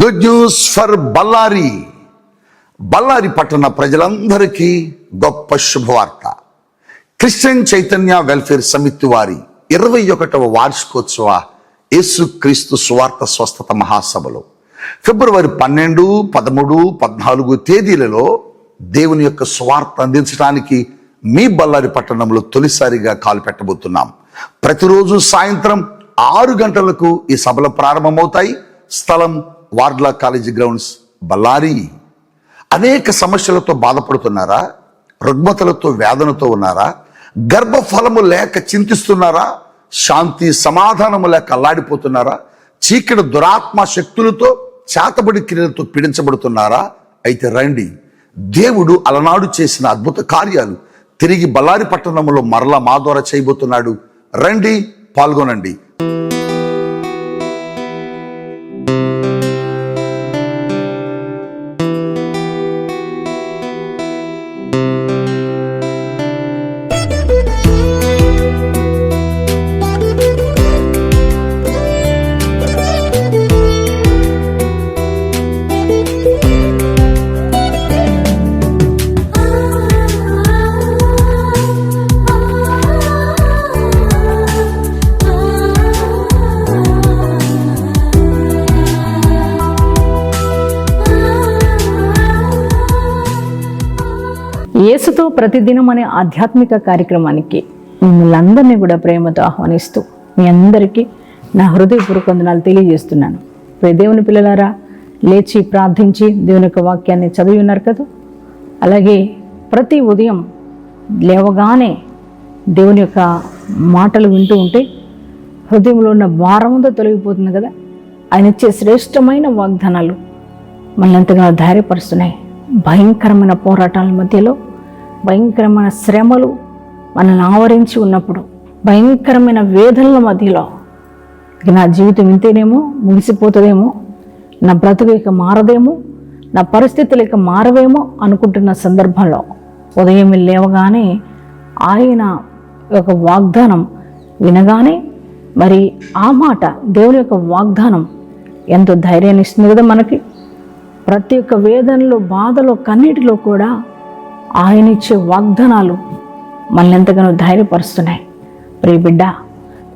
Good news for Ballari Ballari పట్టణ ప్రజలందరికీ గొప్ప శుభవార్త క్రిస్టియన్ చైతన్య వెల్ఫేర్ సమితి వారి ఇరవై ఒకటవ వార్షికోత్సవ యేసుక్రీస్తు సువార్త స్వస్థత మహాసభలో ఫిబ్రవరి పన్నెండు పదమూడు పద్నాలుగు తేదీలలో దేవుని యొక్క సువార్త అందించడానికి మీ బళ్ళారి పట్టణంలో తొలిసారిగా కాలు పెట్టబోతున్నాం ప్రతిరోజు సాయంత్రం ఆరు గంటలకు ఈ సభలు ప్రారంభమవుతాయి స్థలం వార్డ్లా కాలేజీ గ్రౌండ్స్ బళ్ళారి. అనేక సమస్యలతో బాధపడుతున్నారా? రుగ్మతలతో వేదనతో ఉన్నారా? గర్భఫలము లేక చింతిస్తున్నారా? శాంతి సమాధానము లేక అల్లాడిపోతున్నారా? చీకటి దురాత్మ శక్తులతో చేతబడి క్రియలతో పీడించబడుతున్నారా? అయితే రండి. దేవుడు అలనాడు చేసిన అద్భుత కార్యాలు తిరిగి బళ్ళారి పట్టణంలో మరలా మా ద్వారా చేయబోతున్నాడు. రండి పాల్గొనండి. యేసుతో ప్రతిదినం అనే ఆధ్యాత్మిక కార్యక్రమానికి మిమ్మల్ని అందరినీ కూడా ప్రేమతో ఆహ్వానిస్తూ మీ అందరికీ నా హృదయపూర్వక వందనాలు తెలియజేస్తున్నాను. దేవుని పిల్లలారా లేచి ప్రార్థించి దేవుని యొక్క వాక్యాన్ని చదివి ఉన్నారు కదా? అలాగే ప్రతి ఉదయం లేవగానే దేవుని యొక్క మాటలు వింటూ ఉంటే హృదయంలో ఉన్న భారమంతా తొలగిపోతుంది కదా? ఆయన ఇచ్చే శ్రేష్టమైన వాగ్దానాలు మళ్ళీ ఎంతగానో ధైర్యపరుస్తున్నాయి. భయంకరమైన పోరాటాల మధ్యలో భయంకరమైన శ్రమలు మనల్ని ఆవరించి ఉన్నప్పుడు భయంకరమైన వేదనల మధ్యలో ఇక నా జీవితం ఇంతేనేమో ముగిసిపోతుందేమో నా బ్రతుకు ఇక మారదేమో నా పరిస్థితులు ఇక మారవేమో అనుకుంటున్న సందర్భంలో ఉదయం లేవగానే ఆయన యొక్క వాగ్దానం వినగానే మరి ఆ మాట దేవుని యొక్క వాగ్దానం ఎంతో ధైర్యాన్ని ఇస్తుంది కదా మనకి. ప్రతి ఒక్క వేదనలో బాధలో కన్నీటిలో కూడా ఆయన ఇచ్చే వాగ్దానాలు మనల్ని ఎంతగానో ధైర్యపరుస్తున్నాయి. ప్రియ బిడ్డ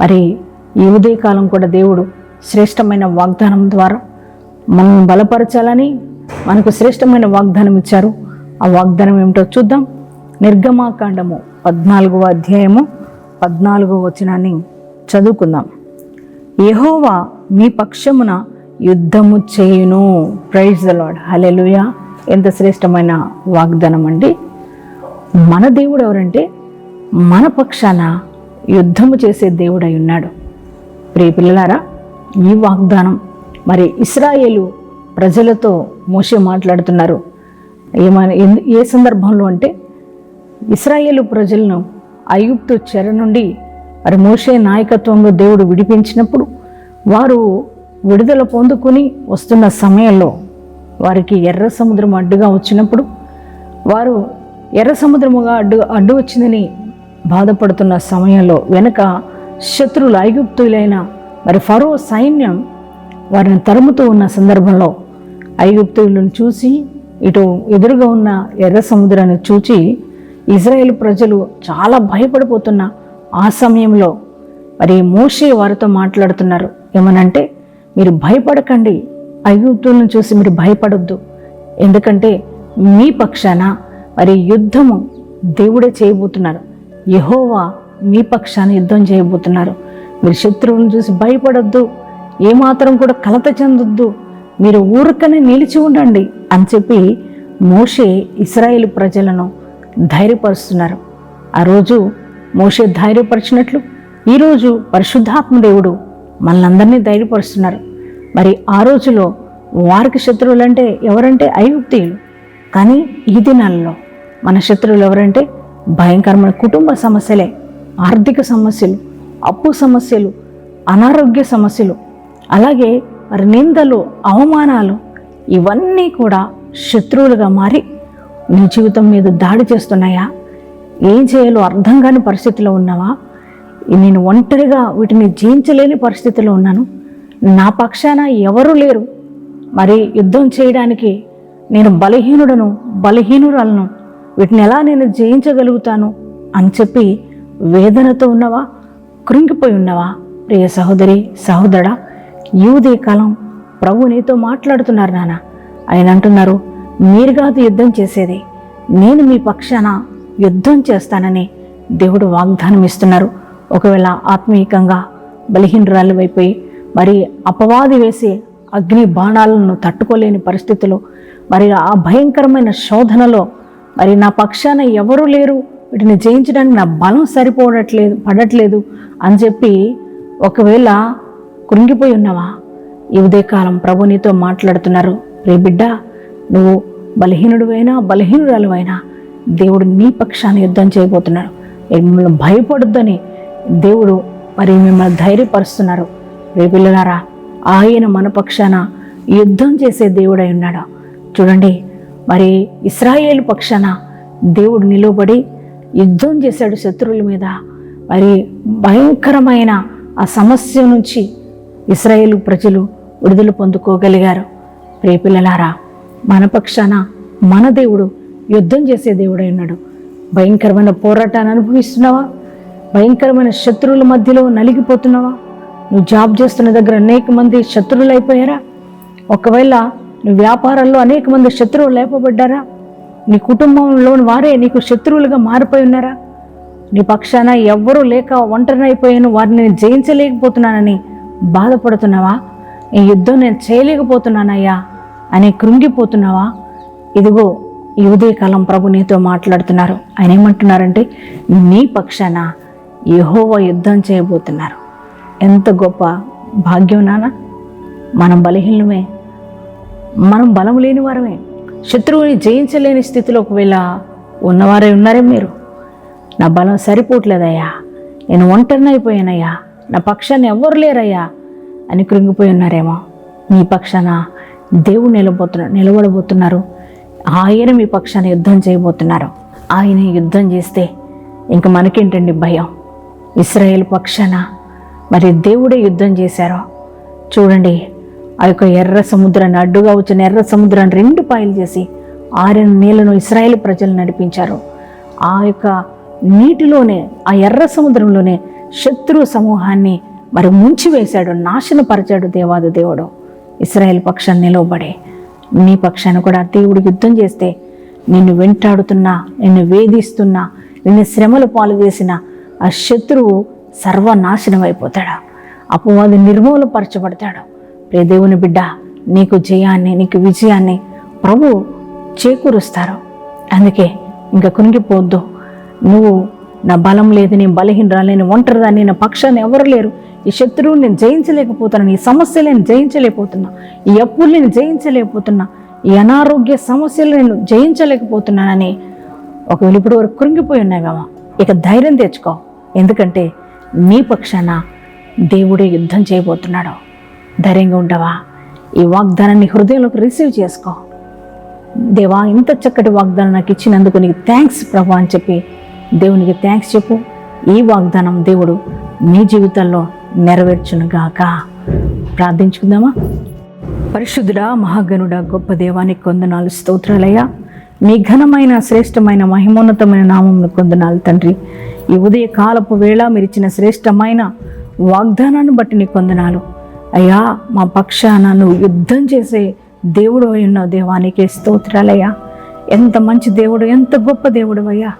మరి ఈ ఉదయకాలం కూడా దేవుడు శ్రేష్టమైన వాగ్దానం ద్వారా మనం బలపరచాలని మనకు శ్రేష్టమైన వాగ్దానం ఇచ్చారు. ఆ వాగ్దానం ఏమిటో చూద్దాం. నిర్గమాకాండము పద్నాలుగవ అధ్యాయము పద్నాలుగవ వచనాన్ని చదువుకుందాం. యహోవా మీ పక్షమున యుద్ధము చేయును. ప్రైజ్ ద లాడ్ హలెలుయా ఎంత శ్రేష్టమైన వాగ్దానం అండి మన దేవుడు ఎవరంటే మన పక్షాన యుద్ధము చేసే దేవుడై ఉన్నాడు. ప్రియ పిల్లలారా ఈ వాగ్దానం మరి ఇస్రాయేలు ప్రజలతో మోసే మాట్లాడుతున్నారు. ఏమని ఏ సందర్భంలో అంటే ఇస్రాయేలు ప్రజలను ఐగుప్తు చెర నుండి మరి మోషే నాయకత్వంలో దేవుడు విడిపించినప్పుడు వారు విడుదల పొందుకుని వస్తున్న సమయంలో వారికి ఎర్ర సముద్రం అడ్డుగా వచ్చినప్పుడు వారు ఎర్ర సముద్రముగా అడ్డు అడ్డు వచ్చిందని బాధపడుతున్న సమయంలో వెనుక శత్రులు ఐగుప్తులైన మరి ఫరో సైన్యం వారిని తరుముతూ ఉన్న సందర్భంలో ఐగుప్తులను చూసి ఇటు ఎదురుగా ఉన్న ఎర్ర సముద్రాన్ని చూచి ఇజ్రాయేల్ ప్రజలు చాలా భయపడిపోతున్న ఆ సమయంలో మరి మోషే వారితో మాట్లాడుతున్నారు. ఏమనంటే మీరు భయపడకండి ఐగుప్తులను చూసి మీరు భయపడొద్దు. ఎందుకంటే మీ పక్షాన మరి యుద్ధము దేవుడే చేయబోతున్నారు. యహోవా మీ పక్షాన యుద్ధం చేయబోతున్నారు. మీరు శత్రువులను చూసి భయపడొద్దు. ఏమాత్రం కూడా కలత చెందొద్దు. మీరు ఊరికనే నిలిచి ఉండండి అని చెప్పి మోషే ఇస్రాయేల్ ప్రజలను ధైర్యపరుస్తున్నారు. ఆ రోజు మోషే ధైర్యపరిచినట్లు ఈరోజు పరిశుద్ధాత్మ దేవుడు మనల్ని ధైర్యపరుస్తున్నారు. మరి ఆ రోజులో వారికి శత్రువులు అంటే ఎవరంటే ఐగుప్తీయులు. కానీ ఈ దినాల్లో మన శత్రువులు ఎవరంటే భయంకరమైన కుటుంబ సమస్యలే ఆర్థిక సమస్యలు అప్పు సమస్యలు అనారోగ్య సమస్యలు అలాగే మరి నిందలు అవమానాలు ఇవన్నీ కూడా శత్రువులుగా మారి నీ జీవితం మీద దాడి చేస్తున్నాయా? ఏం చేయాలో అర్థం కాని పరిస్థితిలో ఉన్నావా? నేను ఒంటరిగా వీటిని జయించలేని పరిస్థితిలో ఉన్నాను. నా పక్షాన ఎవరూ లేరు. మరి యుద్ధం చేయడానికి నేను బలహీనుడను బలహీనురాలను వీటిని ఎలా నేను జయించగలుగుతాను అని చెప్పి వేదనతో ఉన్నవా? కృంగిపోయి ఉన్నవా? ప్రియ సహోదరి సహోదరా యూదే కాలం ప్రభు నీతో మాట్లాడుతున్నారు నాన్న. ఆయన అంటున్నారు మీరు కాదు యుద్ధం చేసేది. నేను మీ పక్షాన యుద్ధం చేస్తానని దేవుడు వాగ్దానం ఇస్తున్నారు ఒకవేళ ఆత్మీయంగా బలహీనరాలు అయిపోయి మరి అపవాది వేసి అగ్ని బాణాలను తట్టుకోలేని పరిస్థితిలో మరి ఆ భయంకరమైన శోధనలో మరి నా పక్షాన ఎవరు లేరు వీటిని జయించడానికి నా బలం సరిపోవట్లేదు పడట్లేదు అని చెప్పి ఒకవేళ కృంగిపోయి ఉన్నావా? ఈ ఉదయకాలం ప్రభు నీతో మాట్లాడుతున్నారు. రే బిడ్డ నువ్వు బలహీనుడువైనా బలహీనురాలువైనా దేవుడు నీ పక్షాన యుద్ధం చేయబోతున్నాడు. మిమ్మల్ని భయపడొద్దని దేవుడు మరి మిమ్మల్ని ధైర్యపరుస్తున్నారు. రేపిల్లలారా ఆయన మన పక్షాన యుద్ధం చేసే దేవుడై ఉన్నాడు. చూడండి మరి ఇస్రాయేల్ పక్షాన దేవుడు నిలబడి యుద్ధం చేశాడు శత్రువుల మీద. మరి భయంకరమైన ఆ సమస్య నుంచి ఇస్రాయేల్ ప్రజలు విడుదల పొందుకోగలిగారు. రేపిల్లలారా మన పక్షాన మన దేవుడు యుద్ధం చేసే దేవుడై ఉన్నాడు. భయంకరమైన పోరాటాన్ని అనుభవిస్తున్నావా? భయంకరమైన శత్రువుల మధ్యలో నలిగిపోతున్నావా? నువ్వు జాబ్ చేస్తున్న దగ్గర అనేక మంది శత్రువులు అయిపోయారా? ఒకవేళ నువ్వు వ్యాపారంలో అనేక మంది శత్రువులు లేపబడ్డారా? నీ కుటుంబంలోని వారే నీకు శత్రువులుగా మారిపోయి ఉన్నారా? నీ పక్షాన ఎవ్వరూ లేక ఒంటరినైపోయాను వారిని నేను జయించలేకపోతున్నానని బాధపడుతున్నావా? ఈ యుద్ధం నేను చేయలేకపోతున్నానయ్యా అని కృంగిపోతున్నావా? ఇదిగో ఈ ఉదయకాలం ప్రభు నీతో మాట్లాడుతున్నారు. ఆయన ఏమంటున్నారంటే నీ పక్షాన యహోవ యుద్ధం చేయబోతున్నారు. ఎంత గొప్ప భాగ్యం నాన్న. మనం బలహీనమే మనం బలం లేని వారమే. శత్రువుని జయించలేని స్థితిలో ఒకవేళ ఉన్నవారే ఉన్నారే మీరు. నా బలం సరిపోవట్లేదయ్యా. నేను ఒంటరినైపోయానయ్యా. నా పక్షాన్ని ఎవ్వరు లేరయ్యా అని కృంగిపోయి ఉన్నారేమో. మీ పక్షాన దేవుడు నిలబోతున్నారు నిలబడబోతున్నారు. ఆయన మీ పక్షాన యుద్ధం చేయబోతున్నారు. ఆయన యుద్ధం చేస్తే ఇంక మనకేంటండి భయం? ఇస్రాయేల్ పక్షాన మరి దేవుడే యుద్ధం చేశారో? చూడండి ఆ యొక్క ఎర్ర సముద్రాన్ని అడ్డుగా వచ్చిన ఎర్ర సముద్రాన్ని రెండు పాయలు చేసి ఆరిన నీళ్ళను ఇస్రాయేల్ ప్రజలు నడిపించారు. ఆ యొక్క నీటిలోనే ఆ ఎర్ర సముద్రంలోనే శత్రు సమూహాన్ని మరి ముంచివేశాడు నాశనపరిచాడు దేవాది దేవుడు. ఇస్రాయేల్ పక్షాన్ని నిలవబడే. నీ పక్షాన్ని కూడా దేవుడు యుద్ధం చేస్తే నిన్ను వెంటాడుతున్నా నిన్ను వేధిస్తున్నా నిన్ను శ్రమలు పాలు చేసిన ఆ శత్రువు సర్వనాశనం అయిపోతాడు అపవాది నిర్మూలపరచబడతాడు. ప్రియ దేవుని బిడ్డ నీకు జయాన్ని నీకు విజయాన్ని ప్రభు చేకూరుస్తారు. అందుకే ఇంకా కునిగిపోవద్దు నువ్వు నా బలం లేదు నేను బలహీనరా నేను ఒంటరిదాన్ని నా పక్షాన్ని ఎవరు లేరు. ఈ శత్రువు నేను జయించలేకపోతున్నాను ఈ సమస్యలు నేను జయించలేకపోతున్నా ఈ అప్పులు నేను జయించలేకపోతున్నా ఈ అనారోగ్య సమస్యలు నేను జయించలేకపోతున్నానని ఒకవేళ ఇప్పుడు వరకు కృంగిపోయి ఉన్నావేమో ఇక ధైర్యం తెచ్చుకో. ఎందుకంటే నీ పక్షాన దేవుడే యుద్ధం చేయబోతున్నాడు. ధైర్యంగా ఉండవా? ఈ వాగ్దానాన్ని హృదయంలోకి రిసీవ్ చేసుకో. దేవా ఇంత చక్కటి వాగ్దానం నాకు ఇచ్చినందుకు నీకు థ్యాంక్స్ ప్రభు అని చెప్పి దేవునికి థ్యాంక్స్ చెప్పు. ఈ వాగ్దానం దేవుడు నీ జీవితంలో నెరవేర్చునుగాక. ప్రార్థించుకుందామా? పరిశుద్ధుడా మహాగనుడ గొప్ప దేవానికి కొందనాలు స్తోత్రాలయ్యా. నీ ఘనమైన శ్రేష్టమైన మహిమోన్నతమైన నామంను కొందనాలు తండ్రి. ఈ ఉదయ కాలపు వేళ మీరిచ్చిన శ్రేష్టమైన వాగ్దానాన్ని బట్టి నీ కొందనాలు అయ్యా మా పక్షాన నువ్వు యుద్ధం చేసే దేవుడు అయి ఉన్న దేవానికి స్తోత్రాలయ్యా. ఎంత మంచి దేవుడు ఎంత గొప్ప దేవుడు అయ్యా.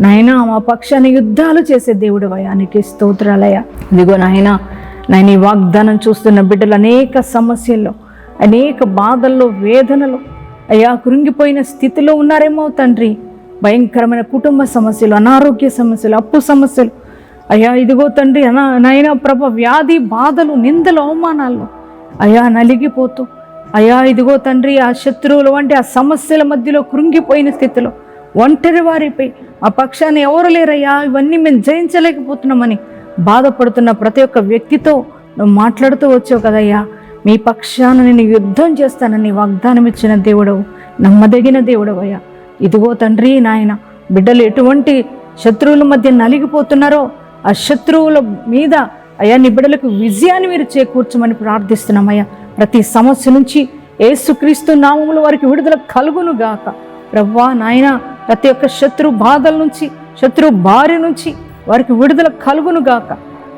నాయనా మా పక్షాన్ని యుద్ధాలు చేసే దేవుడు అయానికి స్తోత్రాలయ్యా. ఇదిగో నాయనా నేను ఈ వాగ్దానం చూస్తున్న బిడ్డలు అనేక సమస్యల్లో అనేక బాధల్లో వేదనలో అయ్యా కృంగిపోయిన స్థితిలో ఉన్నారేమో తండ్రి. భయంకరమైన కుటుంబ సమస్యలు అనారోగ్య సమస్యలు అప్పు సమస్యలు. అయ్యా ఇదిగో తండ్రి అనా నాయన ప్రభ వ్యాధి బాధలు నిందలు అవమానాలు అయ్యా నలిగిపోతూ. అయ్యా ఇదిగో తండ్రి ఆ శత్రువులు వంటి ఆ సమస్యల మధ్యలో కృంగిపోయిన స్థితిలో ఒంటరి వారిపై ఆ పక్షాన్ని ఎవరు లేరయ్యా? ఇవన్నీ మేము జయించలేకపోతున్నామని బాధపడుతున్న ప్రతి ఒక్క వ్యక్తితో నువ్వు మాట్లాడుతూ వచ్చావు కదయ్యా. మీ పక్షాన నేను యుద్ధం చేస్తానని వాగ్దానం ఇచ్చిన దేవుడవు నమ్మదగిన దేవుడవయ్యా. ఇదిగో తండ్రి నాయన బిడ్డలు ఎటువంటి శత్రువుల మధ్య నలిగిపోతున్నారో ఆ శత్రువుల మీద అయ్యా నీ బిడ్డలకు విజయాన్ని మీరు చేకూర్చమని ప్రార్థిస్తున్నామయ్యా. ప్రతి సమస్య నుంచి ఏసుక్రీస్తు నామములు వారికి విడుదల కలుగును గాక ప్రవ్వా నాయన ప్రతి ఒక్క శత్రు బాధల నుంచి శత్రు భార్య నుంచి వారికి విడుదల కలుగును గాక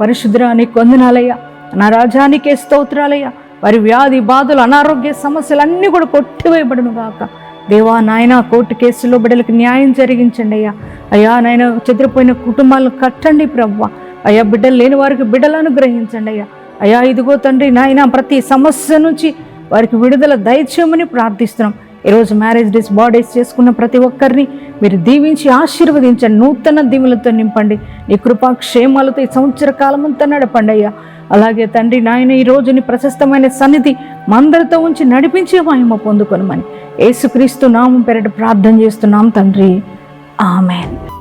పరిశుద్రాని కొందనాలయ్యా నా రాజానికే స్తోత్రాలయ్యా. వారి వ్యాధి బాధలు అనారోగ్య సమస్యలు అన్నీ కూడా కొట్టివేయబడును గాక దేవా నాయన కోర్టు కేసులో బిడ్డలకు న్యాయం జరిగించండి అయ్యా. అయ్యా నాయన చెదిరిపోయిన కుటుంబాలను కట్టండి ప్రవ్వ. అయ్యా బిడ్డలు లేని వారికి బిడ్డలను గ్రహించండి అయ్యా. అయ్యా ఇదిగో తండ్రి నాయన ప్రతి సమస్య నుంచి వారికి విడుదల దయచేయమని ప్రార్థిస్తున్నాం. ఈరోజు మ్యారేజ్ డేస్ బాడీస్ చేసుకున్న ప్రతి ఒక్కరిని మీరు దీవించి ఆశీర్వదించండి. నూతన దీవులతో నింపండి. నీ కృపా క్షేమాలతో ఈ సంవత్సర కాలం అంతా నడపండి అయ్యా. అలాగే తండ్రి నాయన ఈ రోజుని ప్రశస్తమైన సన్నిధి మందరితో ఉంచి నడిపించే మహిమ పొందుకొనమని. యేసుక్రీస్తు నామం పెరట ప్రార్థన చేస్తున్నాం తండ్రి. ఆమెన్.